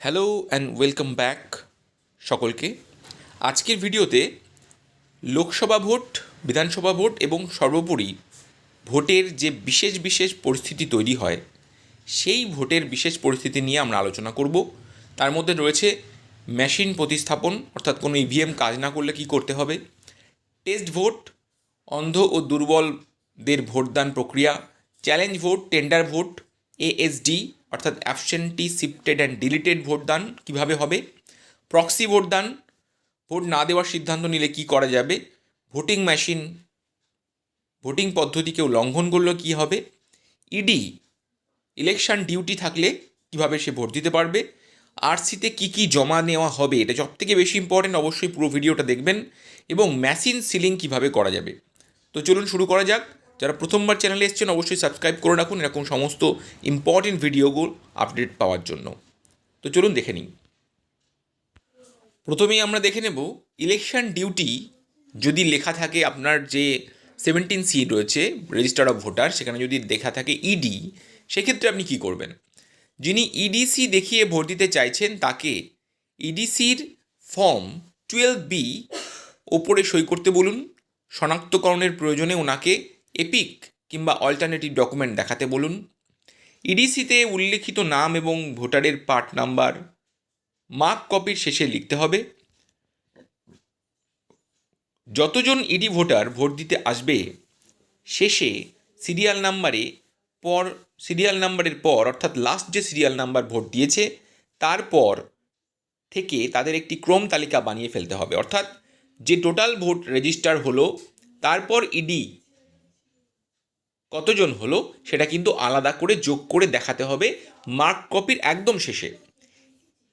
Hello and welcome back সকলকে। আজকের ভিডিওতে লোকসভা ভোট, বিধানসভা ভোট এবং সর্বোপরি ভোটের যে বিশেষ বিশেষ পরিস্থিতি তৈরি হয়, সেই ভোটের বিশেষ পরিস্থিতি নিয়ে আমরা আলোচনা করব। তার মধ্যে রয়েছে মেশিন প্রতিস্থাপন, অর্থাৎ কোনো ইভিএম কাজ না করলে কি করতে হবে? টেস্ট ভোট অন্ধ ও দুর্বলদের ভোটদান প্রক্রিয়া challenge vote tender vote ASD অর্থাৎ অ্যাবসেন্টি শিফটেড অ্যান্ড ডিলিটেড ভোটদান কীভাবে হবে? প্রক্সি ভোটদান ভোট না দেওয়ার সিদ্ধান্ত নিলে কি করা যাবে? ভোটিং মেশিন ভোটিং পদ্ধতি কেউ লঙ্ঘন করলে কী হবে? ইডি ইলেকশন ডিউটি থাকলে কীভাবে সে ভোট দিতে পারবে? আরসিতে কী কী জমা নেওয়া হবে? এটা সব থেকে বেশি ইম্পর্টেন্ট অবশ্যই পুরো ভিডিওটা দেখবেন। এবং মেশিন সিলিং কীভাবে করা যাবে? তো চলুন শুরু করা যাক। যারা প্রথমবার চ্যানেলে এসেছেন, অবশ্যই সাবস্ক্রাইব করে রাখুন। এরকম সমস্ত ইম্পর্টেন্ট ভিডিওগুলো আপডেট পাওয়ার জন্য। তো চলুন দেখে নিই। প্রথমেই আমরা দেখে নেব ইলেকশন ডিউটি যদি লেখা থাকে আপনার যে সেভেন্টিন সি রয়েছে রেজিস্টার অফ ভোটার সেখানে যদি লেখা থাকে ইডি সেক্ষেত্রে আপনি কি করবেন? যিনি ইডিসি দেখিয়ে ভোট দিতে চাইছেন, তাকে ইডিসির ফর্ম টুয়েলভ বি ওপরে সই করতে বলুন। শনাক্তকরণের প্রয়োজনে ওনাকে এপিক কিংবা অল্টারনেটিভ ডকুমেন্ট দেখাতে বলুন। ইডিসিতে উল্লেখিত নাম এবং ভোটারের পার্ট নাম্বার মার্ক কপির শেষে লিখতে হবে। যতজন ইডি ভোটার ভোট দিতে আসবে, শেষে সিরিয়াল নাম্বারে পর সিরিয়াল নাম্বারের পর, অর্থাৎ লাস্ট যে সিরিয়াল নাম্বার ভোট দিয়েছে, তারপর থেকে তাদের একটি ক্রম তালিকা বানিয়ে ফেলতে হবে। অর্থাৎ যে টোটাল ভোট রেজিস্টার হলো, তারপর ইডি কতজন হলো সেটা কিন্তু আলাদা করে যোগ করে দেখাতে হবে মার্ক কপির একদম শেষে।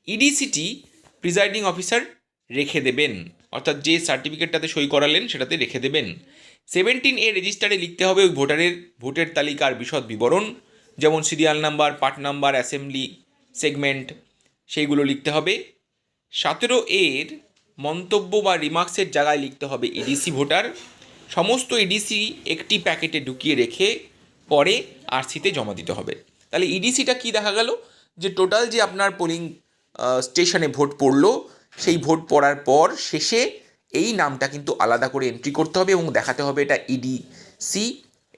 ইডিসিটি প্রিজাইডিং অফিসার রেখে দেবেন। অর্থাৎ যে সার্টিফিকেটটাতে সই করালেন সেটাতে রেখে দেবেন। সেভেন্টিন এ রেজিস্টারে লিখতে হবে ওই ভোটারের, ভোটের তালিকার বিশদ বিবরণ, যেমন serial number part number assembly segment সেইগুলো লিখতে হবে। সতেরো এর মন্তব্য বা রিমার্কসের জায়গায় লিখতে হবে ইডিসি ভোটার। সমস্ত ইডিসি একটি প্যাকেটে ঢুকিয়ে রেখে পরে আরসিতে জমা দিতে হবে। তাহলে ইডিসিটা কি দেখা গেল? যে টোটাল যে আপনার পোলিং স্টেশনে ভোট পড়ল, সেই ভোট পড়ার পর শেষে এই নামটা কিন্তু আলাদা করে এন্ট্রি করতে হবে এবং দেখাতে হবে এটা ইডিসি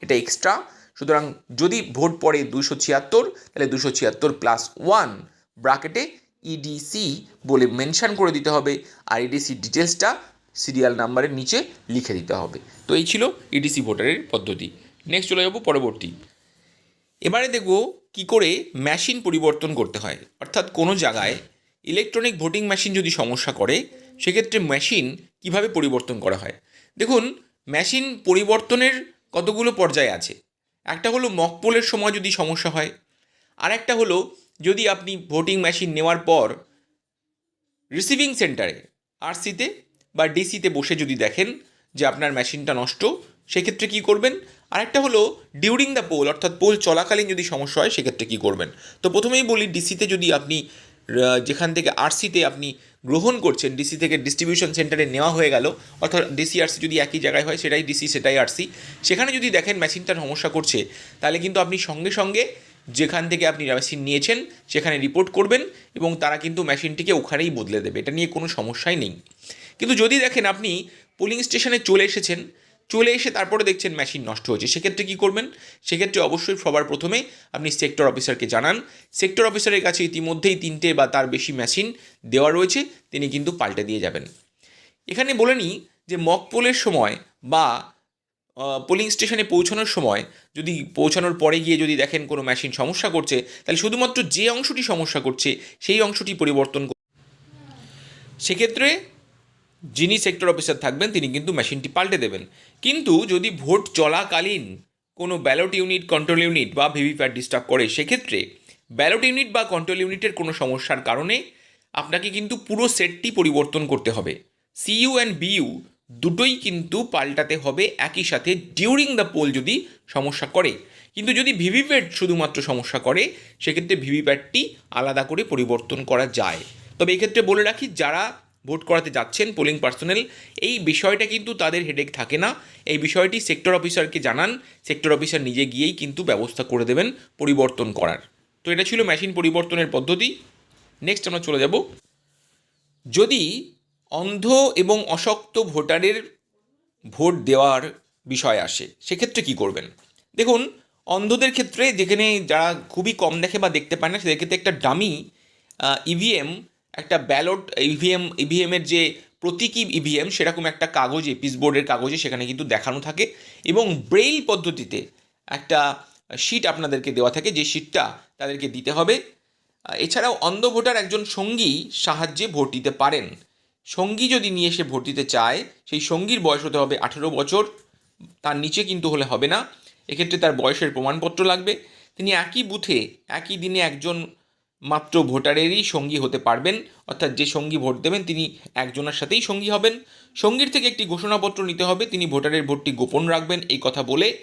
এটা এক্সট্রা সুতরাং যদি ভোট পড়ে দুশো ছিয়াত্তর, তাহলে দুশো ছিয়াত্তর প্লাস ওয়ান ব্রাকেটে ইডিসি বলে মেনশন করে দিতে হবে। আর ইডিসি ডিটেলসটা সিরিয়াল নাম্বারের নিচে লিখে দিতে হবে। তো এই ছিল ইডিসি ভোটারের পদ্ধতি। নেক্সট চলে যাব পরবর্তী। এবারে দেখব কি করে মেশিন পরিবর্তন করতে হয়। অর্থাৎ কোনো জায়গায় ইলেকট্রনিক ভোটিং মেশিন যদি সমস্যা করে, সেক্ষেত্রে মেশিন কীভাবে পরিবর্তন করা হয়? দেখুন মেশিন পরিবর্তনের কতগুলো পর্যায়ে আছে। একটা হলো মকপোলের সময় যদি সমস্যা হয়। আর একটা হলো যদি আপনি ভোটিং মেশিন নেওয়ার পর রিসিভিং সেন্টারে আরসিতে বা ডিসিতে বসে যদি দেখেন যে আপনার মেশিনটা নষ্ট, সেক্ষেত্রে কী করবেন? আরেকটা হলো ডিউরিং দ্য পোল অর্থাৎ পোল চলাকালীন যদি সমস্যা হয়, সেক্ষেত্রে কী করবেন? তো প্রথমেই বলি ডিসিতে যদি আপনি যেখান থেকে আরসিতে আপনি গ্রহণ করছেন ডিসি থেকে ডিস্ট্রিবিউশন সেন্টারে নেওয়া হয়ে গেল, অর্থাৎ ডিসি আরসি যদি একই জায়গায় হয়, সেটাই ডিসি সেটাই আরসি সেখানে যদি দেখেন মেশিনটার সমস্যা করছে, তাহলে কিন্তু আপনি সঙ্গে সঙ্গে যেখান থেকে আপনি মেশিন নিয়েছেন, সেখানে রিপোর্ট করবেন এবং তারা কিন্তু মেশিনটিকে ওখানেই বদলে দেবে। এটা নিয়ে কোনো সমস্যাই নেই। কিন্তু যদি দেখেন আপনি পুলিং স্টেশনে চলে এসেছেন, চলে এসে তারপরে দেখছেন মেশিন নষ্ট হয়েছে, সেক্ষেত্রে কী করবেন? সেক্ষেত্রে অবশ্যই সবার প্রথমে আপনি সেক্টর অফিসারকে জানান। সেক্টর অফিসারের কাছে ইতিমধ্যেই তিনটে বা তার বেশি মেশিন দেওয়া রয়েছে, তিনি কিন্তু পাল্টে দিয়ে যাবেন। এখানে বলে নিই যে মক পোলের সময় বা পোলিং স্টেশনে পৌঁছানোর সময় যদি পৌঁছানোর পরে গিয়ে যদি দেখেন কোনো মেশিন সমস্যা করছে, তাহলে শুধুমাত্র যে অংশটি সমস্যা করছে, সেই অংশটি পরিবর্তন সেক্ষেত্রে যিনি সেক্টর অফিসার থাকবেন, তিনি কিন্তু মেশিনটি পাল্টে দেবেন। কিন্তু যদি ভোট চলাকালীন কোনো ব্যালট ইউনিট কন্ট্রোল ইউনিট বা ভিভিপ্যাট ডিস্টার্ব করে, সেক্ষেত্রে ব্যালট ইউনিট বা কন্ট্রোল ইউনিটের কোনো সমস্যার কারণে আপনাকে কিন্তু পুরো সেটটি পরিবর্তন করতে হবে। সিইউ অ্যান্ড বিইউ দুটোই কিন্তু পাল্টাতে হবে একই সাথে ডিউরিং দ্য পোল যদি সমস্যা করে। কিন্তু যদি ভিভিপ্যাট শুধুমাত্র সমস্যা করে, সেক্ষেত্রে ভিভিপ্যাটটি আলাদা করে পরিবর্তন করা যায়। তবে এক্ষেত্রে বলে রাখি, যারা ভোট করাতে যাচ্ছেন পোলিং পার্সোনেল এই বিষয়টা কিন্তু তাদের হেডেক থাকে না। এই বিষয়টি সেক্টর অফিসারকে জানান সেক্টর অফিসার নিজে গিয়েই কিন্তু ব্যবস্থা করে দেবেন পরিবর্তন করার। তো এটা ছিল মেশিন পরিবর্তনের পদ্ধতি। নেক্সট আমরা চলে যাব। যদি অন্ধ এবং অশক্ত ভোটারের ভোট দেওয়ার বিষয় আসে, সেক্ষেত্রে কি করবেন? দেখুন, অন্ধদের ক্ষেত্রে যেখানে যারা খুবই কম দেখে বা দেখতে পায় না, সেদের ক্ষেত্রে একটা ডামি ইভিএম একটা ব্যালট ইভিএম ইভিএমের যে প্রতীকী ইভিএম সেরকম একটা কাগজে পিসবোর্ডের কাগজে সেখানে কিন্তু দেখানো থাকে এবং ব্রেইল পদ্ধতিতে একটা শিট আপনাদেরকে দেওয়া থাকে, যে শিটটা তাদেরকে দিতে হবে। এছাড়াও অন্ধ ভোটার একজন সঙ্গী সাহায্যে ভোট দিতে পারেন। সঙ্গী যদি নিয়ে এসে ভোট দিতে চায়, সেই সঙ্গীর বয়স হতে হবে আঠেরো বছর, তার নিচে কিন্তু হলে হবে না। এক্ষেত্রে তার বয়সের প্রমাণপত্র লাগবে। তিনি একই বুথে একই দিনে একজন মাত্র ভোটারেরই সঙ্গী হতে পারবেন। অর্থাৎ যে সঙ্গী ভোট দেবেন, তিনি একজনের সাথেই সঙ্গী হবেন। সঙ্গীর থেকে একটি ঘোষণাপত্র নিতে হবে। তিনি ভোটারের ভোটটি গোপন রাখবেন। এই কথা বলে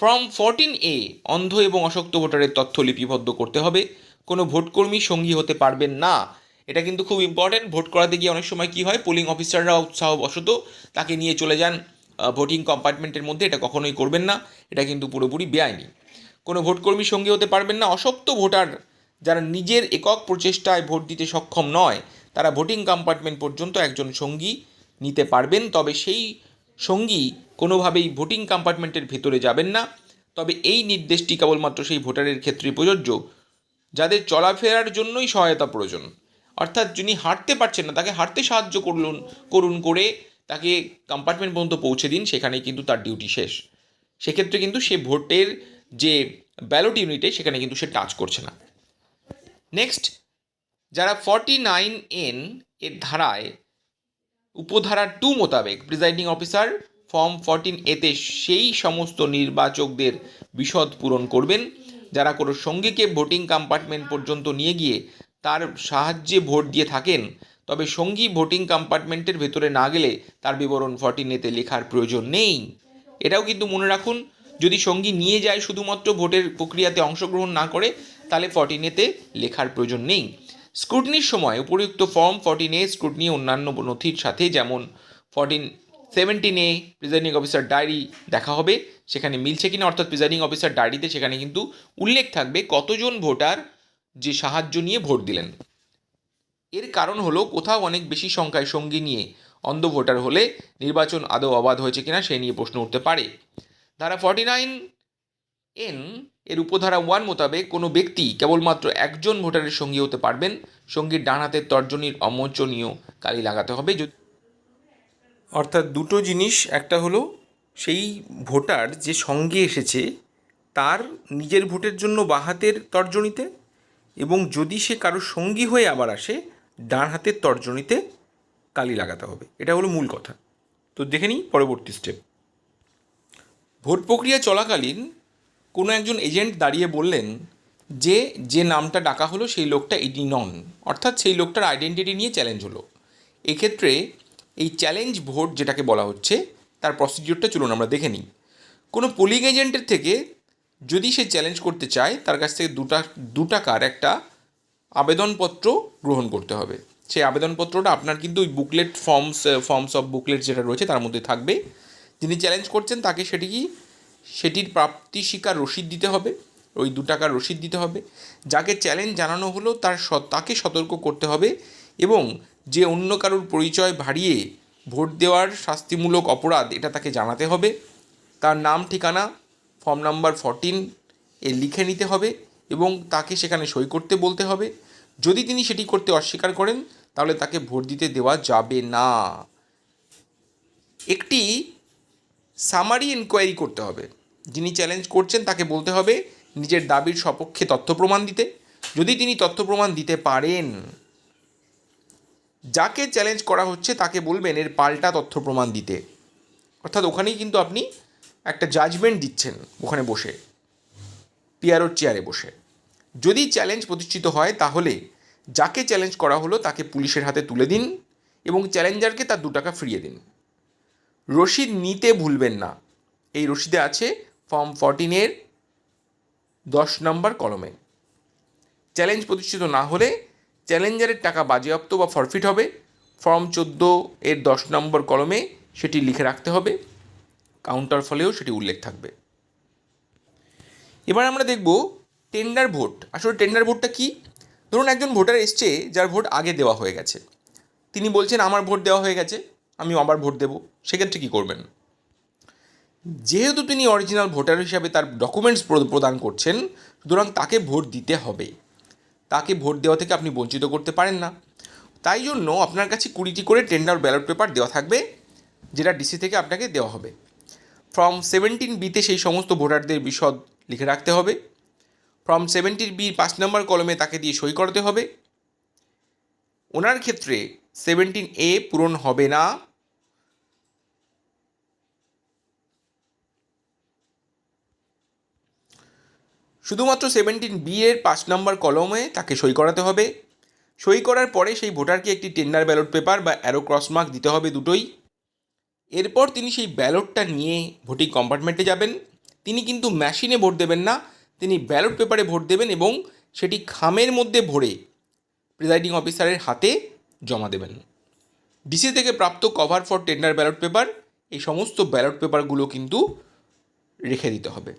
ফর্ম ফোরটিন এ অন্ধ এবং অশক্ত ভোটারের তথ্য লিপিবদ্ধ করতে হবে। কোনো ভোটকর্মী সঙ্গী হতে পারবেন না। এটা কিন্তু খুব ইম্পর্ট্যান্ট ভোট করাতে গিয়ে অনেক সময় কী হয়? পোলিং অফিসাররা উৎসাহবশত তাকে নিয়ে চলে যান। ভোটিং কম্পার্টমেন্টের মধ্যে এটা কখনোই করবেন না। এটা কিন্তু পুরোপুরি বেআইনি। কোনো ভোটকর্মী সঙ্গী হতে পারবেন না। অশক্ত ভোটার যারা নিজের একক প্রচেষ্টায় ভোট দিতে সক্ষম নয়, তারা ভোটিং কম্পার্টমেন্ট পর্যন্ত একজন সঙ্গী নিতে পারবেন, তবে সেই সঙ্গী কোনোভাবেই ভোটিং কম্পার্টমেন্টের ভেতরে যাবেন না। তবে এই নির্দেশটি কেবলমাত্র সেই ভোটারের ক্ষেত্রে প্রযোজ্য, যাদের চলাফেরার জন্যই সহায়তা প্রয়োজন। অর্থাৎ যিনি হাঁটতে পারছেন না, তাকে হাঁটতে সাহায্য করলুন, করুন করে তাকে কম্পার্টমেন্ট পর্যন্ত পৌঁছে দিন, সেখানেই কিন্তু তার ডিউটি শেষ। সেক্ষেত্রে কিন্তু সে ভোটের যে ব্যালট ইউনিটে, সেখানে কিন্তু সে টাচ করছে না। নেক্সট যারা ফর্টি নাইন এন এর ধারায়, উপধারা টু মোতাবেক প্রিজাইডিং অফিসার ফর্ম ফর্টিন এতে সেই সমস্ত নির্বাচকদের বিশদ পূরণ করবেন। যারা কোনো সঙ্গীকে ভোটিং কম্পার্টমেন্ট পর্যন্ত নিয়ে গিয়ে তার সাহায্যে ভোট দিয়ে থাকেন, তবে সঙ্গী ভোটিং কম্পার্টমেন্টের ভেতরে না গেলে তার বিবরণ ফর্টিন এতে লেখার প্রয়োজন নেই। এটাও কিন্তু মনে রাখুন, যদি সঙ্গী নিয়ে যায় শুধুমাত্র ভোটের প্রক্রিয়াতে অংশগ্রহণ না করে তাহলে ফর্টিনেতে লেখার প্রয়োজন নেই। স্ক্রুটনির সময় উপযুক্ত ফর্ম ফর্টিন স্ক্রুটনি অন্যান্য নথির সাথে যেমন fourteen seventeen A presiding officer diary দেখা হবে, সেখানে মিলছে কিনা, অর্থাৎ প্রিজাইডিং অফিসার ডায়েরিতে সেখানে কিন্তু উল্লেখ থাকবে কতজন ভোটার যে সাহায্য নিয়ে ভোট দিলেন। এর কারণ হলো কোথাও অনেক বেশি সংখ্যায় সঙ্গী নিয়ে অন্ধ ভোটার হলে নির্বাচন আদৌ অবাধ হয়েছে কিনা সে নিয়ে প্রশ্ন উঠতে পারে। ধারা ফর্টি নাইন এন এর উপধারা ওয়ান মোতাবেক কোনো ব্যক্তি কেবলমাত্র একজন ভোটারের সঙ্গী হতে পারবেন। সঙ্গীর ডান হাতের তর্জনীর অমোচনীয় কালি লাগাতে হবে। যদি অর্থাৎ দুটো জিনিস, একটা হলো সেই ভোটার যে সঙ্গে এসেছে, তার নিজের ভোটের জন্য বাঁ হাতের তর্জনীতে এবং যদি সে কারও সঙ্গী হয়ে আবার আসে, ডান হাতের তর্জনীতে কালি লাগাতে হবে। এটা হলো মূল কথা। তো দেখে নিই পরবর্তী স্টেপ ভোট প্রক্রিয়া চলাকালীন কোনো একজন এজেন্ট দাঁড়িয়ে বললেন যে যে নামটা ডাকা হলো সেই লোকটা ইডি নন। অর্থাৎ সেই লোকটার আইডেন্টিটি নিয়ে চ্যালেঞ্জ হলো। এক্ষেত্রে এই চ্যালেঞ্জ ভোট যেটাকে বলা হচ্ছে, তার প্রসিডিওরটা চলুন আমরা দেখে নিই। কোনো পোলিং এজেন্টের থেকে যদি সে চ্যালেঞ্জ করতে চায়, তার কাছ থেকে দুটা দু টাকার একটা আবেদনপত্র গ্রহণ করতে হবে। সেই আবেদনপত্রটা আপনার কিন্তু ওই booklet forms forms of booklet যেটা রয়েছে তার মধ্যে থাকবে। যিনি চ্যালেঞ্জ করছেন তাকে সেটি কি সেটির প্রাপ্তি স্বীকার রসিদ দিতে হবে, ওই দু টাকার রসিদ দিতে হবে। যাকে চ্যালেঞ্জ জানানো হলো, তার তাকে সতর্ক করতে হবে এবং যে অন্য কারোর পরিচয় ভারিয়ে ভোট দেওয়ার শাস্তিমূলক অপরাধ, এটা তাকে জানাতে হবে। তার নাম, ঠিকানা ফর্ম নাম্বার ফরটিন এ লিখে নিতে হবে এবং তাকে সেখানে সই করতে বলতে হবে। যদি তিনি সেটি করতে অস্বীকার করেন, তাহলে তাকে ভোট দিতে দেওয়া যাবে না। একটি সামারি এনকোয়ারি করতে হবে। যিনি চ্যালেঞ্জ করছেন, তাকে বলতে হবে নিজের দাবির সপক্ষে তথ্য প্রমাণ দিতে। যদি তিনি তথ্য প্রমাণ দিতে পারেন, যাকে চ্যালেঞ্জ করা হচ্ছে, তাকে বলবেন এর পাল্টা তথ্য প্রমাণ দিতে। অর্থাৎ ওখানেই কিন্তু আপনি একটা জাজমেন্ট দিচ্ছেন, ওখানে বসে পিয়ারোর চেয়ারে বসে। যদি চ্যালেঞ্জ প্রতিষ্ঠিত হয়, তাহলে যাকে চ্যালেঞ্জ করা হলো, তাকে পুলিশের হাতে তুলে দিন এবং চ্যালেঞ্জারকে তার দু টাকা ফিরিয়ে দিন। রসিদ নিতে ভুলবেন না। এই রসিদে আছে ফর্ম ফর্টিনের দশ নম্বর কলমে চ্যালেঞ্জ প্রতিষ্ঠিত না হলে চ্যালেঞ্জারের টাকা বাজেয়াপ্ত বা ফরফিট হবে। ফর্ম চোদ্দ এর দশ নম্বর কলমে সেটি লিখে রাখতে হবে। কাউন্টার ফলেও সেটি উল্লেখ থাকবে। এবার আমরা দেখব টেন্ডার ভোট আসলে টেন্ডার ভোটটা কি? ধরুন একজন ভোটার এসছে, যার ভোট আগে দেওয়া হয়ে গেছে। তিনি বলছেন, আমার ভোট দেওয়া হয়ে গেছে। আমি আবার ভোট দেবো, সেক্ষেত্রে কী করবেন? যেহেতু তিনি অরিজিনাল ভোটার হিসাবে তার ডকুমেন্টস প্রদান করছেন, সুতরাং তাকে ভোট দিতে হবে। তাকে ভোট দেওয়া থেকে আপনি বঞ্চিত করতে পারেন না। তাই জন্য আপনার কাছে কুড়িটি করে টেন্ডার ব্যালট পেপার দেওয়া থাকবে, যেটা ডিসি থেকে আপনাকে দেওয়া হবে। ফ্রম সেভেন্টিন বিতে সেই সমস্ত ভোটারদের বিশদ লিখে রাখতে হবে। ফ্রম সেভেন্টিন বি পাঁচ নম্বর কলমে তাকে দিয়ে সই করাতে হবে। ওনার ক্ষেত্রে সেভেন্টিন এ পূরণ হবে না। শুধুমাত্র সেভেন্টিন বি এর পাঁচ নম্বর কলমে তাকে সই করাতে হবে। সই করার পরে সেই ভোটারকে একটি টেন্ডার ব্যালট পেপার বা অ্যারো ক্রস মার্ক দিতে হবে দুটোই। এরপর তিনি সেই ব্যালটটা নিয়ে ভোটিং কম্পার্টমেন্টে যাবেন। তিনি কিন্তু মেশিনে ভোট দেবেন না, তিনি ব্যালট পেপারে ভোট দেবেন এবং সেটি খামের মধ্যে ভরে প্রিজাইডিং অফিসারের হাতে জমা দেবেন। ডিসি থেকে প্রাপ্ত cover for tender ballot paper এই সমস্ত ব্যালট পেপারগুলো কিন্তু রেখে দিতে হবে।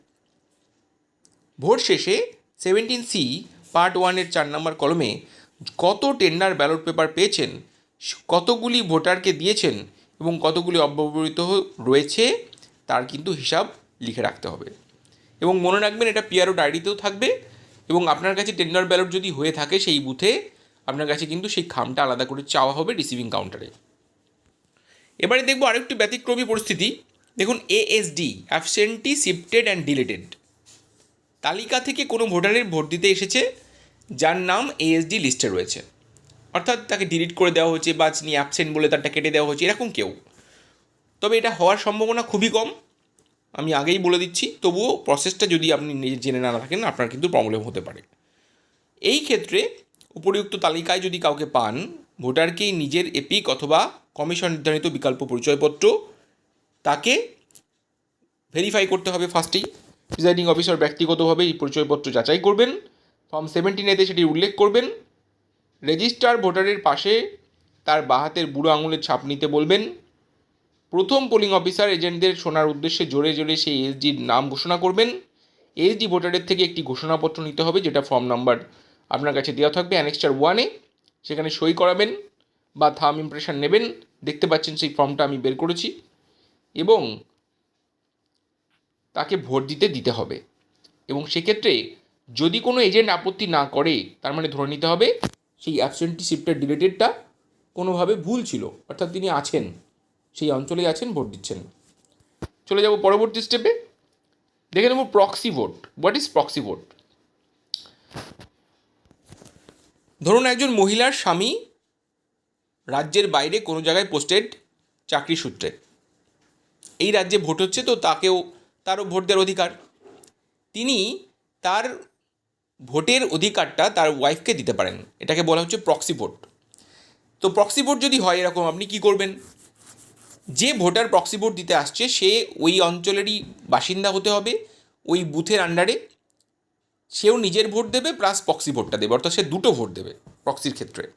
ভোট শেষে সেভেন্টিন সি পার্ট ওয়ানের চার নম্বর কলমে কত টেন্ডার ব্যালট পেপার পেয়েছেন, কতগুলি ভোটারকে দিয়েছেন এবং কতগুলি অব্যবহৃত রয়েছে তার কিন্তু হিসাব লিখে রাখতে হবে। এবং মনে রাখবেন এটা পিআরও ডায়েরিতেও থাকবে এবং আপনার কাছে টেন্ডার ব্যালট যদি হয়ে থাকে সেই বুথে আপনার কাছে কিন্তু সেই খামটা আলাদা করে চাওয়া হবে রিসিভিং কাউন্টারে এবারে দেখব আরেকটি ব্যতিক্রমী পরিস্থিতি। দেখুন ASD absentee shifted and deleted তালিকা থেকে কোনো ভোটারের ভোট দিতে এসেছে, যার নাম এএসডি লিস্টে রয়েছে। অর্থাৎ তাকে ডিলিট করে দেওয়া হয়েছে বা যিনি অ্যাবসেন্ট বলে তারটা কেটে দেওয়া হয়েছে, এরকম কেউ। তবে এটা হওয়ার সম্ভাবনা খুবই কম। আমি আগেই বলে দিচ্ছি, তবুও প্রসেসটা যদি আপনি নিজে জেনে না থাকেন, আপনার কিন্তু প্রবলেম হতে পারে। এই ক্ষেত্রে উপরিউক্ত তালিকায় যদি কাউকে পান, ভোটারকেই নিজের এপিক অথবা কমিশন নির্ধারিত বিকল্প পরিচয়পত্র, তাকে ভেরিফাই করতে হবে ফার্স্টেই প্রিজাইডিং অফিসার ব্যক্তিগতভাবে এই পরিচয়পত্র যাচাই করবেন। ফর্ম সেভেন্টিন এতে সেটি উল্লেখ করবেন। রেজিস্টার ভোটারের পাশে তার বাহাতের বুড়ো আঙুলের ছাপ নিতে বলবেন। প্রথম পোলিং অফিসার এজেন্টদের শোনার উদ্দেশ্যে জোরে জোরে সেই এসডির নাম ঘোষণা করবেন। এসডি ভোটারের থেকে একটি ঘোষণাপত্র নিতে হবে, যেটা ফর্ম নাম্বার আপনার কাছে দেওয়া থাকবে অ্যানেক্সচার ওয়ানে সেখানে সই করাবেন বা থাম ইমপ্রেশন নেবেন। দেখতে পাচ্ছেন সেই ফর্মটা আমি বের করেছি এবং তাকে ভোট দিতে দিতে হবে। এবং সেক্ষেত্রে যদি কোনো এজেন্ট আপত্তি না করে, তার মানে ধরে নিতে হবে সেই অ্যাবসেন্টি শিফটের ডিলেটেডটা কোনোভাবে ভুল ছিল। অর্থাৎ তিনি আছেন, সেই অঞ্চলে আছেন, ভোট দিচ্ছেন। চলে যাব পরবর্তী স্টেপে দেখে নেব proxy vote what is proxy vote ধরুন একজন মহিলার স্বামী রাজ্যের বাইরে কোনো জায়গায় পোস্টেড চাকরি সূত্রে। এই রাজ্যে ভোট হচ্ছে তো তাকেও তারও ভোট দেওয়ার অধিকার। তিনি তার ভোটের অধিকারটা তার ওয়াইফকে দিতে পারেন। এটাকে বলা হচ্ছে প্রক্সি ভোট। তো প্রক্সি ভোট যদি হয় এরকম, আপনি কি করবেন? যে ভোটার প্রক্সি ভোট দিতে আসছে, সে ওই অঞ্চলেরই বাসিন্দা হতে হবে, ওই বুথের আন্ডারে সেও নিজের ভোট দেবে প্লাস প্রক্সি ভোটটা দেবে, অর্থাৎ সে দুটো ভোট দেবে প্রক্সির ক্ষেত্রে।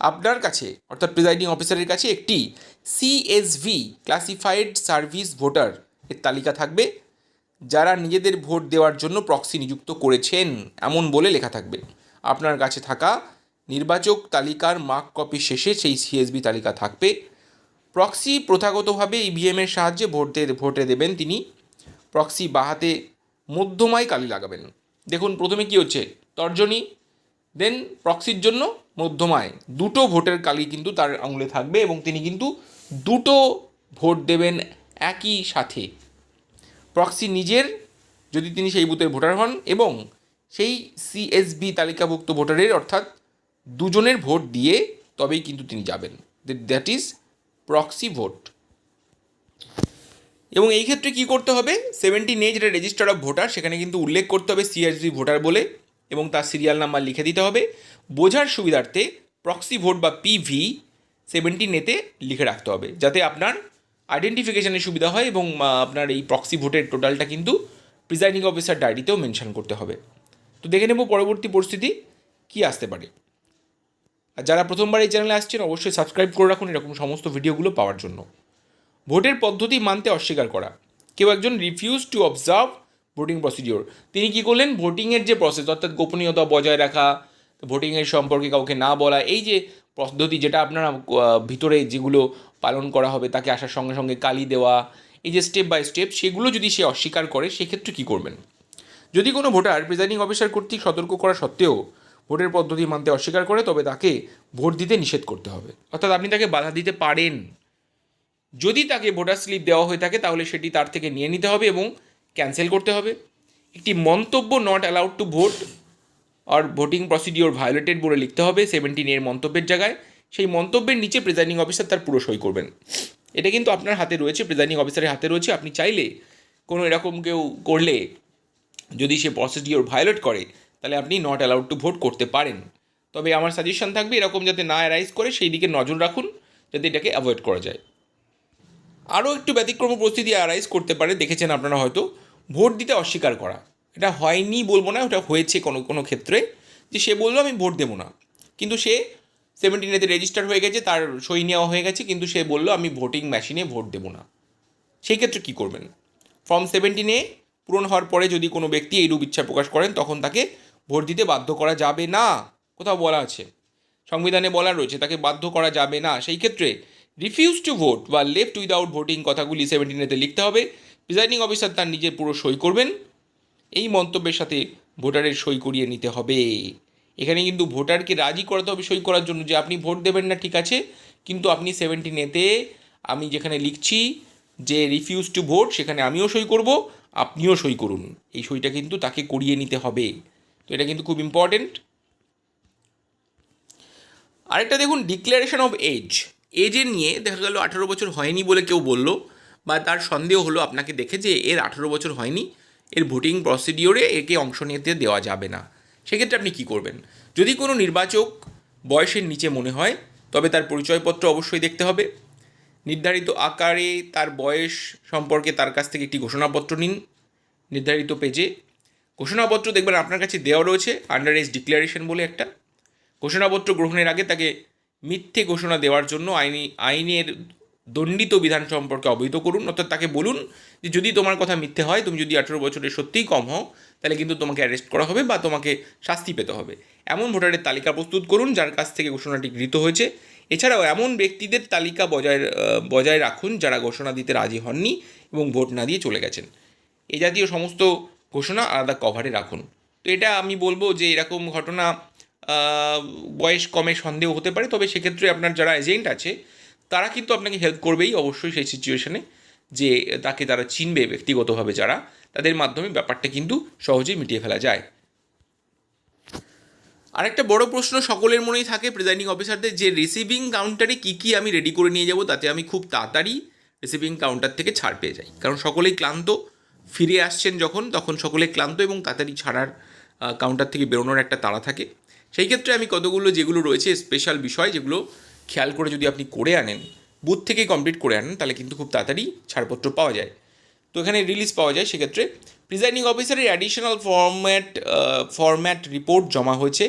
আপনার কাছে, অর্থাৎ প্রিজাইডিং অফিসারের কাছে একটি সিএসভি ক্লাসিফাইড সার্ভিস ভোটার এর তালিকা থাকবে, যারা নিজেদের ভোট দেওয়ার জন্য প্রক্সি নিযুক্ত করেছেন, এমন বলে লেখা থাকবে। আপনার কাছে থাকা নির্বাচক তালিকার মার্ক কপি শেষে সেই সিএসবি তালিকা থাকবে। প্রক্সি প্রথাগতভাবে ইভিএমের সাহায্যে ভোটে ভোটে দেবেন তিনি। প্রক্সি বাহাতে মধ্যমায় কালি লাগাবেন। দেখুন, প্রথমে কি হচ্ছে? তর্জনী দেন প্রক্সির জন্য মধ্যমায়। দুটো ভোটের কালি কিন্তু তার আঙুলে থাকবে এবং তিনি কিন্তু দুটো ভোট দেবেন একই সাথে। প্রক্সি নিজের, যদি তিনি সেই বুথের ভোটার হন, এবং সেই সিএসবি তালিকাভুক্ত ভোটারের, অর্থাৎ দুজনের ভোট দিয়ে তবেই কিন্তু তিনি যাবেন। দ্যাট ইজ প্রক্সি ভোট এবং এই ক্ষেত্রে কী করতে হবে? সেভেন্টি নেই যেটা রেজিস্টার অফ ভোটার সেখানে কিন্তু উল্লেখ করতে হবে সিএসবি ভোটার বলে এবং তার সিরিয়াল নাম্বার লিখে দিতে হবে। বোঝার সুবিধার্থে প্রক্সি ভোট বা পিভি সেভেন্টি নেতে লিখে রাখতে হবে, যাতে আপনার আইডেন্টিফিকেশনের সুবিধা হয় এবং আপনার এই প্রক্সি ভোটের টোটালটা কিন্তু প্রিজাইডিং অফিসার ডায়েরিতেও মেনশন করতে হবে। তো দেখে নেব পরবর্তী পরিস্থিতি কি আসতে পারে। আর যারা প্রথমবার এই চ্যানেলে আসছেন, অবশ্যই সাবস্ক্রাইব করে রাখুন এরকম সমস্ত ভিডিওগুলো পাওয়ার জন্য। ভোটের পদ্ধতি মানতে অস্বীকার করা। কেউ একজন refuse to observe voting procedure তিনি কী করলেন? ভোটিংয়ের যে প্রসেস অর্থাৎ গোপনীয়তা বজায় রাখা, ভোটিংয়ের সম্পর্কে কাউকে না বলা, এই যে পদ্ধতি যেটা আপনারা ভিতরে যেগুলো পালন করা হবে, তাকে আসার সঙ্গে সঙ্গে কালি দেওয়া, এই যে স্টেপ বাই স্টেপ সেগুলো যদি সে অস্বীকার করে, সেক্ষেত্রে কী করবেন? যদি কোনো ভোটার প্রিজাইডিং অফিসার কর্তৃক সতর্ক করা সত্ত্বেও ভোটের পদ্ধতি মানতে অস্বীকার করে, তবে তাকে ভোট দিতে নিষেধ করতে হবে। অর্থাৎ আপনি তাকে বাধা দিতে পারেন। যদি তাকে ভোটার স্লিপ দেওয়া হয়ে থাকে, তাহলে সেটি তার থেকে নিয়ে নিতে হবে এবং ক্যান্সেল করতে হবে। একটি মন্তব্য নট অ্যালাউড টু ভোট আর ভোটিং প্রসিডিওর ভায়োলেটেড বলে লিখতে হবে সেভেন্টিন এর মন্তব্যের জায়গায়। সেই মন্তব্যের নিচে প্রিজাইডিং অফিসার তার পুরো সই করবেন। এটা কিন্তু আপনার হাতে রয়েছে প্রিজাইডিং অফিসারের হাতে রয়েছে। আপনি চাইলে কোনো এরকম কেউ করলে যদি সে প্রসিডিওর ভায়োলেট করে, তাহলে আপনি নট অ্যালাউড টু ভোট করতে পারেন। তবে আমার সাজেশন থাকবে এরকম যাতে না অ্যারাইজ করে, সেই দিকে নজর রাখুন, যাতে এটাকে অ্যাভয়েড করা যায়। আরও একটু ব্যতিক্রম পরিস্থিতি অ্যারাইজ করতে পারে, দেখেছেন আপনারা হয়তো। ভোট দিতে অস্বীকার করা। এটা হয়নি বলব না, ওটা হয়েছে কোনো কোনো ক্ষেত্রে। যে সে বলল, আমি ভোট দেবো না। কিন্তু সে সেভেন্টিনেতে রেজিস্টার হয়ে গেছে, তার সই নেওয়া হয়ে গেছে, কিন্তু সে বলল, আমি ভোটিং মেশিনে ভোট দেবো না। সেই ক্ষেত্রে কী করবেন? ফর্ম সেভেন্টিনে পূরণ হওয়ার পরে যদি কোনো ব্যক্তি এইরূপ ইচ্ছা প্রকাশ করেন, তখন তাকে ভোট দিতে বাধ্য করা যাবে না। কোথাও বলা আছে। সংবিধানে বলা রয়েছে, তাকে বাধ্য করা যাবে না। সেই ক্ষেত্রে রিফিউজ টু ভোট বা লেফট উইদাউট ভোটিং কথাগুলি সেভেন্টিনেতে লিখতে হবে। প্রিজাইডিং অফিসার তার নিজের পুরো সই করবেন। এই মন্তব্যের সাথে ভোটারের সই করিয়ে নিতে হবে। এখানে কিন্তু ভোটারকে রাজি করাতে হবে সই করার জন্য যে আপনি ভোট দেবেন না, ঠিক আছে? কিন্তু আপনি সেভেন্টিন এতে আমি যেখানে লিখছি যে রিফিউজ টু ভোট সেখানে আমিও সই করব, আপনিও সই করুন। এই সইটা কিন্তু তাকে করিয়ে নিতে হবে। তো এটা কিন্তু খুব ইম্পর্টেন্ট আরেকটা দেখুন ডিক্লারেশন অফ এজ এজের নিয়ে দেখা গেল আঠেরো বছর হয়নি বলে কেউ বলল, বা তার সন্দেহ হলো আপনাকে দেখে যে এর আঠেরো বছর হয়নি, এর ভোটিং প্রসিডিওরে একে অংশ নিতে দেওয়া যাবে না। সেক্ষেত্রে আপনি কি করবেন? যদি কোনো নির্বাচক বয়সের নিচে মনে হয়, তবে তার পরিচয়পত্র অবশ্যই দেখতে হবে। নির্ধারিত আকারে তার বয়স সম্পর্কে তার কাছ থেকে একটি ঘোষণাপত্র নিন, নির্ধারিত পেজে। ঘোষণাপত্র দেখবেন আপনার কাছে দেওয়া রয়েছে আন্ডার এজ ডিক্লারেশন বলে একটা। ঘোষণাপত্র গ্রহণের আগে তাকে মিথ্যে ঘোষণা দেওয়ার জন্য আইনি, আইনের দণ্ডিত বিধান সম্পর্কে অবহিত করুন। অর্থাৎ তাকে বলুন যে যদি তোমার কথা মিথ্যে হয়, তুমি যদি আঠেরো বছরের সত্যিই কম হও, তাহলে কিন্তু তোমাকে অ্যারেস্ট করা হবে বা তোমাকে শাস্তি পেতে হবে। এমন ভোটারের তালিকা প্রস্তুত করুন, যার কাছ থেকে ঘোষণাটি গৃহীত হয়েছে। এছাড়াও এমন ব্যক্তিদের তালিকা বজায় বজায় রাখুন যারা ঘোষণা দিতে রাজি হননি এবং ভোট না দিয়ে চলে গেছেন। এ জাতীয় সমস্ত ঘোষণা আলাদা কভারে রাখুন। তো এটা আমি বলব যে এরকম ঘটনা বয়স কমে সন্দেহ হতে পারে, তবে সেক্ষেত্রে আপনার যারা এজেন্ট আছে, তারা কিন্তু আপনাকে হেল্প করবেই অবশ্যই সেই সিচুয়েশনে যে তাকে তারা চিনবে ব্যক্তিগতভাবে যারা, তাদের মাধ্যমে ব্যাপারটা কিন্তু সহজেই মিটিয়ে ফেলা যায়। আরেকটা বড় প্রশ্ন সকলের মনেই থাকে প্রিজাইডিং অফিসারদের যে রিসিভিং কাউন্টারে কী কী আমি রেডি করে নিয়ে যাব, তাতে আমি খুব তাড়াতাড়ি রিসিভিং কাউন্টার থেকে ছাড় পেয়ে যাই। কারণ সকলেই ক্লান্ত, ফিরে আসছেন যখন, তখন সকলে ক্লান্ত এবং তাড়াতাড়ি ছাড়ার কাউন্টার থেকে বেরোনোর একটা তাড়া থাকে। সেই ক্ষেত্রে আমি কতগুলো যেগুলো রয়েছে স্পেশাল বিষয় যেগুলো খেয়াল করে যদি আপনি করে আনেন, বুথ থেকে কমপ্লিট করে আনেন, তাহলে কিন্তু খুব তাড়াতাড়ি ছাড়পত্র পাওয়া যায়। তো এখানে রিলিজ পাওয়া যায়, সেক্ষেত্রে প্রিজাইডিং অফিসারের অ্যাডিশনাল ফরম্যাট ফরম্যাট রিপোর্ট জমা হয়েছে।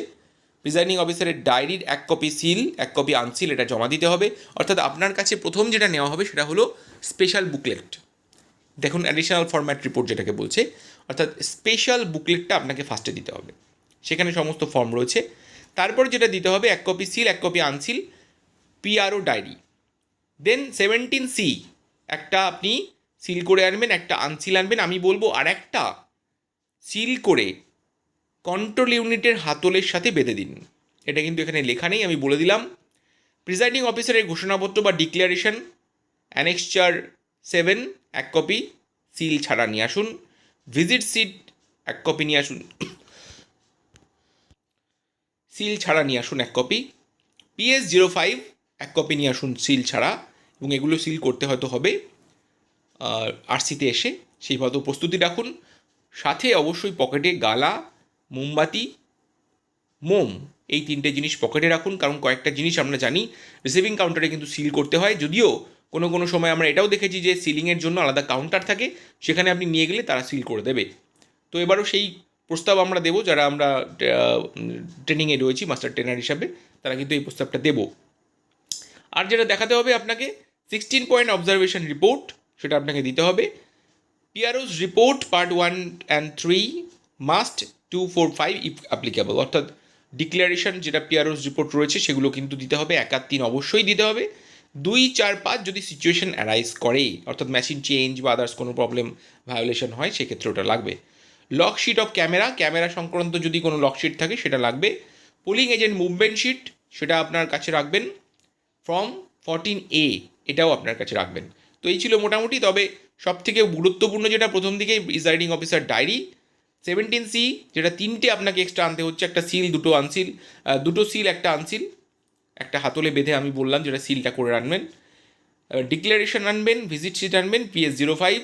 প্রিজাইডিং অফিসারের ডায়েরির এক কপি সিল এক কপি আনসিল এটা জমা দিতে হবে। অর্থাৎ আপনার কাছে প্রথম যেটা নেওয়া হবে সেটা হলো স্পেশাল বুকলেট দেখুন অ্যাডিশনাল ফরম্যাট রিপোর্ট যেটাকে বলছে, অর্থাৎ স্পেশাল বুকলেটটা আপনাকে ফার্স্টে দিতে হবে। সেখানে সমস্ত ফর্ম রয়েছে। তারপর যেটা দিতে হবে, এক কপি সিল এক কপি আনসিল পিআরও ডায়েরি দেন সেভেন্টিন সি একটা আপনি সিল করে আনবেন, একটা আনসিল আনবেন। আমি বলব আর একটা সিল করে কন্ট্রোল ইউনিটের হাতলের সাথে বেঁধে দিন। এটা কিন্তু এখানে লেখা নেই, আমি বলে দিলাম। প্রিজাইডিং অফিসারের ঘোষণাপত্র বা ডিক্লারেশন অ্যানেক্সচার সেভেন এক কপি সিল ছাড়া নিয়ে আসুন। ভিজিট সিট এক কপি নিয়ে আসুন। সিল ছাড়া নিয়ে আসুন এক কপি পিএস জিরো ফাইভ এক কপি নিয়ে আসুন সিল ছাড়া এবং এগুলো সিল করতে হয়তো হবে। আরসিতে এসে সেইভাবে প্রস্তুতি রাখুন। সাথে অবশ্যই পকেটে গালা, মোমবাতি, মোম এই তিনটে জিনিস পকেটে রাখুন। কারণ কয়েকটা জিনিস আমরা জানি রিসিভিং কাউন্টারে কিন্তু সিল করতে হয়। যদিও কোনো কোনো সময় আমরা এটাও দেখেছি যে সিলিংয়ের জন্য আলাদা কাউন্টার থাকে, সেখানে আপনি নিয়ে গেলে তারা সিল করে দেবে। তো এবারও সেই প্রস্তাব আমরা দেবো, যারা আমরা ট্রেনিংয়ে রয়েছি, মাস্টার ট্রেনার হিসাবে, তারা কিন্তু এই প্রস্তাবটা দেবো। আর যেটা দেখাতে হবে আপনাকে সিক্সটিন পয়েন্ট অবজারভেশন রিপোর্ট সেটা আপনাকে দিতে হবে। PRO's report part one and three must two four five if applicable অর্থাৎ ডিক্লারেশন যেটা পিআরওস রিপোর্ট রয়েছে, সেগুলো কিন্তু দিতে হবে, এক আর তিন অবশ্যই দিতে হবে। দুই, চার, পাঁচ যদি সিচুয়েশন অ্যারাইজ করে, অর্থাৎ মেশিন চেঞ্জ বা আদার্স কোনো প্রবলেম ভায়োলেশন হয়, সেক্ষেত্রে ওটা লাগবে। লকশিট অফ ক্যামেরা ক্যামেরা সংক্রান্ত যদি কোনো লকশিট থাকে, সেটা লাগবে। পুলিং এজেন্ট মুভমেন্ট শিট সেটা আপনার কাছে রাখবেন। ফর্ম ফরটিন এ এটাও আপনার কাছে রাখবেন। তো এই ছিল মোটামুটি, তবে সব থেকে গুরুত্বপূর্ণ যেটা প্রথম দিকেই presiding officer diary seventeen C যেটা তিনটে আপনাকে এক্সট্রা আনতে হচ্ছে, একটা সিল দুটো আনসিল দুটো সিল একটা আনসিল একটা হাতলে বেঁধে আমি বললাম যেটা সিলটা করে আনবেন ডিক্লারেশন আনবেন ভিজিট শিট আনবেন পিএস জিরো ফাইভ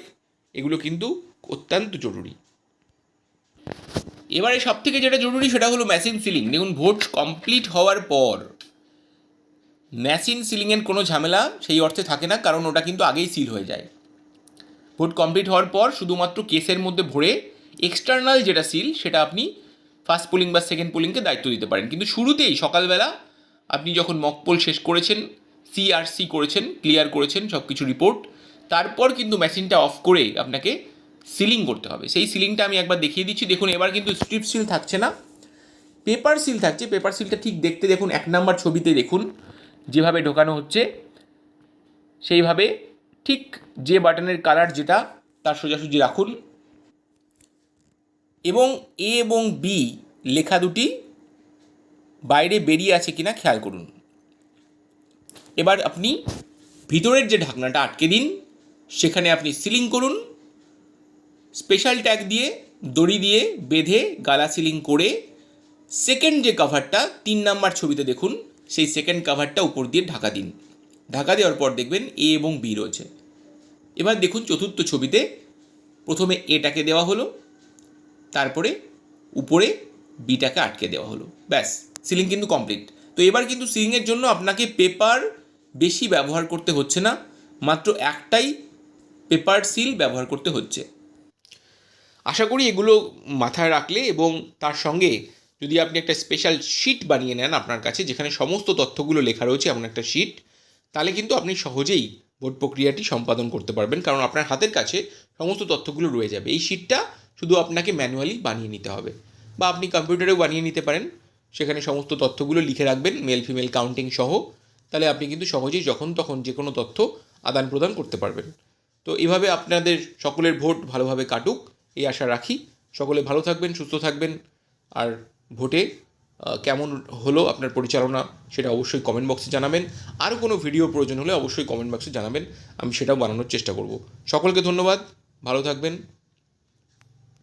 এগুলো কিন্তু অত্যন্ত জরুরি। এবারে সব থেকে যেটা জরুরি সেটা হলো মেশিন সিলিং দেখুন, ভোট কমপ্লিট হওয়ার পর মেশিন সিলিংয়ের কোনো ঝামেলা সেই অর্থে থাকে না, কারণ ওটা কিন্তু আগেই সিল হয়ে যায়। ভোট কমপ্লিট হওয়ার পর শুধুমাত্র কেসের মধ্যে ভরে এক্সটার্নাল যেটা সিল সেটা আপনি ফার্স্ট পোলিং বা সেকেন্ড পোলিংকে দায়িত্ব দিতে পারেন। কিন্তু শুরুতেই সকালবেলা আপনি যখন মকপোল শেষ করেছেন সিআরসি করেছেন ক্লিয়ার করেছেন সব কিছু রিপোর্ট তারপর কিন্তু মেশিনটা অফ করে আপনাকে সিলিং করতে হবে। সেই সিলিংটা আমি একবার দেখিয়ে দিচ্ছি। দেখুন, এবার কিন্তু স্ট্রিপ সিল থাকছে না। পেপার সিল থাকছে। পেপার সিলটা ঠিক দেখতে দেখুন, এক নাম্বার ছবিতে দেখুন, যেভাবে ঢোকানো হচ্ছে, সেইভাবে ঠিক যে বাটনের কালার যেটা, তার সোজাসুজি রাখুন। এবং এ এবং বি লেখা দুটি বাইরে বেরিয়ে আছে কিনা খেয়াল করুন। এবার আপনি ভিতরের যে ঢাকনাটা আটকে দিন, সেখানে আপনি সিলিং করুন। স্পেশাল ট্যাগ দিয়ে, দড়ি দিয়ে বেঁধে গালা সিলিং করে সেকেন্ড যে কাভারটা তিন নাম্বার ছবিতে দেখুন, সেই সেকেন্ড কাভারটা উপর দিয়ে ঢাকা দিন। ঢাকা দেওয়ার পর দেখবেন এ এবং বি রয়েছে। এবার দেখুন চতুর্থ ছবিতে, প্রথমে এটাকে দেওয়া হলো, তারপরে উপরে বিটাকে আটকে দেওয়া হলো। ব্যাস, সিলিং কিন্তু কমপ্লিট তো এবার কিন্তু সিলিংয়ের জন্য আপনাকে পেপার বেশি ব্যবহার করতে হচ্ছে না, মাত্র একটাই পেপার সিল ব্যবহার করতে হচ্ছে। আশা করি এগুলো মাথায় রাখলে এবং তার সঙ্গে যদি আপনি একটা স্পেশাল শিট বানিয়ে নেন আপনার কাছে, যেখানে সমস্ত তথ্যগুলো লেখা রয়েছে এমন একটা শিট তাহলে কিন্তু আপনি সহজেই ভোট প্রক্রিয়াটি সম্পাদন করতে পারবেন। কারণ আপনার হাতের কাছে সমস্ত তথ্যগুলো রয়ে যাবে। এই শিটটা শুধু আপনাকে ম্যানুয়ালি বানিয়ে নিতে হবে বা আপনি কম্পিউটারেও বানিয়ে নিতে পারেন। সেখানে সমস্ত তথ্যগুলো লিখে রাখবেন মেল ফিমেল কাউন্টিং সহ। তাহলে আপনি কিন্তু সহজেই যখন তখন যে কোনো তথ্য আদান প্রদান করতে পারবেন। তো এভাবে আপনাদের সকলের ভোট ভালোভাবে কাটুক। এই আশা রাখি। সকলে ভালো থাকবেন, সুস্থ থাকবেন। আর ভোটে কেমন হলো আপনার পরিচালনা সেটা অবশ্যই কমেন্ট বক্সে জানাবেন। আরও কোনো ভিডিও প্রয়োজন হলে অবশ্যই কমেন্ট বক্সে জানাবেন। আমি সেটাও বানানোর চেষ্টা করব। সকলকে ধন্যবাদ। ভালো থাকবেন।